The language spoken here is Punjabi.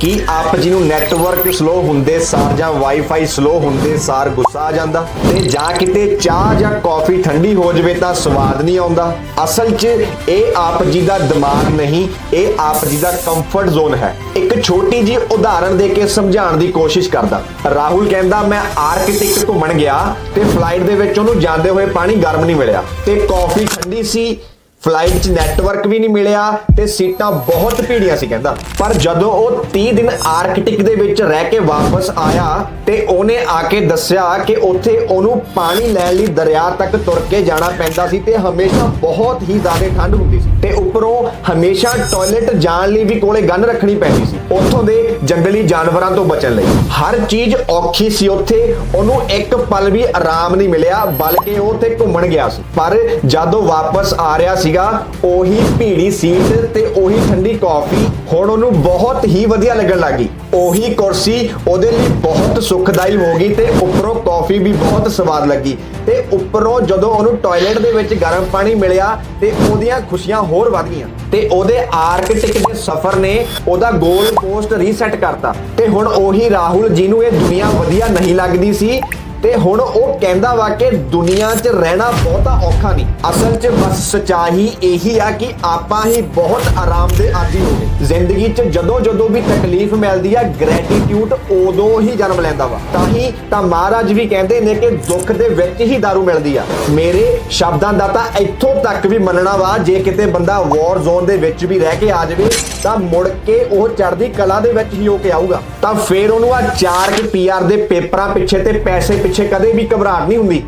ਕੀ ਆਪ ਜੀ ਨੂੰ ਨੈਟਵਰਕ ਸਲੋ ਹੁੰਦੇ ਸਾਰ ਜਾਂ ਵਾਈਫਾਈ ਸਲੋ ਹੁੰਦੇ ਸਾਰ ਗੁੱਸਾ ਆ ਜਾਂਦਾ? ਤੇ ਜਾਂ ਕਿਤੇ ਚਾਹ ਜਾਂ ਕਾਫੀ ਠੰਡੀ ਹੋ ਜਵੇ ਤਾਂ ਸਵਾਦ ਨਹੀਂ ਆਉਂਦਾ? ਅਸਲ 'ਚ ਇਹ ਆਪ ਜੀ ਦਾ ਦਿਮਾਗ ਨਹੀਂ, ਇਹ ਆਪ ਜੀ ਦਾ ਕੰਫਰਟ ਜ਼ੋਨ ਹੈ। ਇੱਕ ਛੋਟੀ ਜੀ ਉਦਾਹਰਣ ਦੇ ਕੇ ਸਮਝਾਉਣ ਦੀ ਕੋਸ਼ਿਸ਼ ਕਰਦਾ। ਰਾਹੁਲ ਕਹਿੰਦਾ, ਮੈਂ ਆਰਕੀਟਿਕ ਘੁੰਮਣ ਗਿਆ ਤੇ ਫਲਾਈਟ ਦੇ ਵਿੱਚ ਉਹਨੂੰ ਜਾਂਦੇ ਹੋਏ ਪਾਣੀ ਗਰਮ ਨਹੀਂ ਮਿਲਿਆ ਤੇ ਕਾਫੀ ਠੰਡੀ ਸੀ ਫਲਾਈਟ 'ਚ ਨੈਟਵਰਕ ਵੀ ਨਹੀਂ ਮਿਲਿਆ ਤੇ ਸੀਟਾਂ ਬਹੁਤ ਭੀੜੀਆਂ ਸੀ ਕਹਿੰਦਾ। ਪਰ ਜਦੋਂ ਉਹ 30 ਦਿਨ ਆਰਕਟਿਕ ਦੇ ਵਿੱਚ ਰਹਿ ਕੇ ਵਾਪਸ ਆਇਆ ਤੇ ਉਹਨੇ ਆ ਕੇ ਦੱਸਿਆ ਕਿ ਉੱਥੇ ਉਹਨੂੰ ਪਾਣੀ ਲੈਣ ਲਈ ਦਰਿਆ ਤੱਕ ਤੁਰ ਕੇ ਜਾਣਾ ਪੈਂਦਾ ਸੀ ਤੇ ਹਮੇਸ਼ਾ ਬਹੁਤ ਹੀ ਜ਼ਿਆਦਾ ਠੰਡ ਹੁੰਦੀ ਸੀ। ਤੇ ਉੱਪਰੋਂ ਹਮੇਸ਼ਾ ਟਾਇਲਟ ਜਾਣ ਲਈ ਵੀ ਕੋਲੇ ਗਨ ਰੱਖਣੀ ਪੈਂਦੀ ਸੀ। ਉੱਥੋਂ ਦੇ ਜੰਗਲੀ ਜਾਨਵਰਾਂ ਤੋਂ ਬਚਣ ਲਈ। ਹਰ ਚੀਜ਼ ਔਖੀ ਸੀ ਉੱਥੇ। ਉਹਨੂੰ ਇੱਕ ਪਲ ਵੀ ਆਰਾਮ ਨਹੀਂ ਮਿਲਿਆ, ਬਲਕਿ ਉਹ ਤੇ ਘੁੰਮਣ ਗਿਆ ਸੀ। ਪਰ ਜਦੋਂ ਵਾਪਸ ਆ ਰਿਹਾ ਸੀ ਸੀਗਾ, ਉਹੀ ਭੀੜੀ ਸੀਟ ਤੇ ਉਹੀ ਠੰਡੀ ਕਾਫੀ ਹੁਣ ਉਹਨੂੰ ਬਹੁਤ ਹੀ ਵਧੀਆ ਲੱਗਣ ਲੱਗੀ ਉਹੀ ਕੁਰਸੀ ਉਹਦੇ ਲਈ ਬਹੁਤ ਸੁਖਦਾਈ ਹੋ ਗਈ ਤੇ ਉੱਪਰੋਂ ਕਾਫੀ ਵੀ ਬਹੁਤ ਸਵਾਦ ਲੱਗੀ। ਤੇ ਉੱਪਰੋਂ ਜਦੋਂ ਉਹਨੂੰ ਟਾਇਲਟ ਦੇ ਵਿੱਚ ਗਰਮ ਪਾਣੀ ਮਿਲਿਆ ਤੇ ਉਹਦੀਆਂ ਖੁਸ਼ੀਆਂ ਹੋਰ ਵਧ ਗਈਆਂ। ਤੇ ਉਹਦੇ ਆਰਕਟਿਕ ਦੇ ਸਫ਼ਰ ਨੇ ਉਹਦਾ ਗੋਲ ਪੋਸਟ ਰੀਸੈਟ ਕਰਤਾ। ਤੇ ਹੁਣ ਉਹੀ ਰਾਹੁਲ ਜੀ ਨੂੰ ਇਹ ਦੁਨੀਆ ਵਧੀਆ ਨਹੀਂ ਲੱਗਦੀ ਸੀ। ਤੇ ਹੁਣ ਉਹ ਕਹਿੰਦਾ ਵਾ ਕਿ ਦੁਨੀਆ 'ਚ ਰਹਿਣਾ ਬਹੁਤਾ ਔਖਾ ਨਹੀਂ। ਅਸਲ 'ਚ ਬਸ ਸਚਾਈ ਇਹੀ ਆ ਕਿ ਆਪਾਂ ਹੀ ਬਹੁਤ ਆਰਾਮ ਦੇ ਆਦੀ ਹੋ ਗਏ ਜ਼ਿੰਦਗੀ 'ਚ ਜਦੋਂ ਜਦੋਂ ਵੀ ਤਕਲੀਫ ਮਿਲਦੀ ਆ ਗ੍ਰੈਟੀਟਿਊਡ ਉਦੋਂ ਹੀ ਜਨਮ ਲੈਂਦਾ ਵਾ। ਤਾਂ ਹੀ ਤਾਂ ਮਹਾਰਾਜ ਵੀ ਕਹਿੰਦੇ ਨੇ ਕਿ ਦੁੱਖ ਦੇ ਵਿੱਚ ਹੀ ਦਾਰੂ ਮਿਲਦੀ ਆ। ਮੇਰੇ ਸ਼ਬਦਾਂ ਦਾ ਤਾਂ ਇੱਥੋਂ ਤੱਕ ਵੀ ਮੰਨਣਾ ਵਾ, ਜੇ ਕਿਤੇ ਬੰਦਾ ਵਾਰ ਜ਼ੋਨ ਦੇ ਵਿੱਚ ਵੀ ਰਹਿ ਕੇ ਆ ਜਾਵੇ, ਤਾਂ ਮੁੜ ਕੇ ਉਹ ਚੜ੍ਹਦੀ ਕਲਾ ਦੇ ਵਿੱਚ ਹੀ ਹੋ ਕੇ ਆਊਗਾ। ਤਾਂ ਫੇਰ ਉਹਨੂੰ ਆ ਚਾਰ ਕੇ ਪੀਆਰ ਦੇ ਪੇਪਰਾਂ ਪਿੱਛੇ ਤੇ ਪੈਸੇ ਪਿੱਛੇ ਕਦੇ ਵੀ ਘਬਰਾਹਟ ਨਹੀਂ ਹੁੰਦੀ।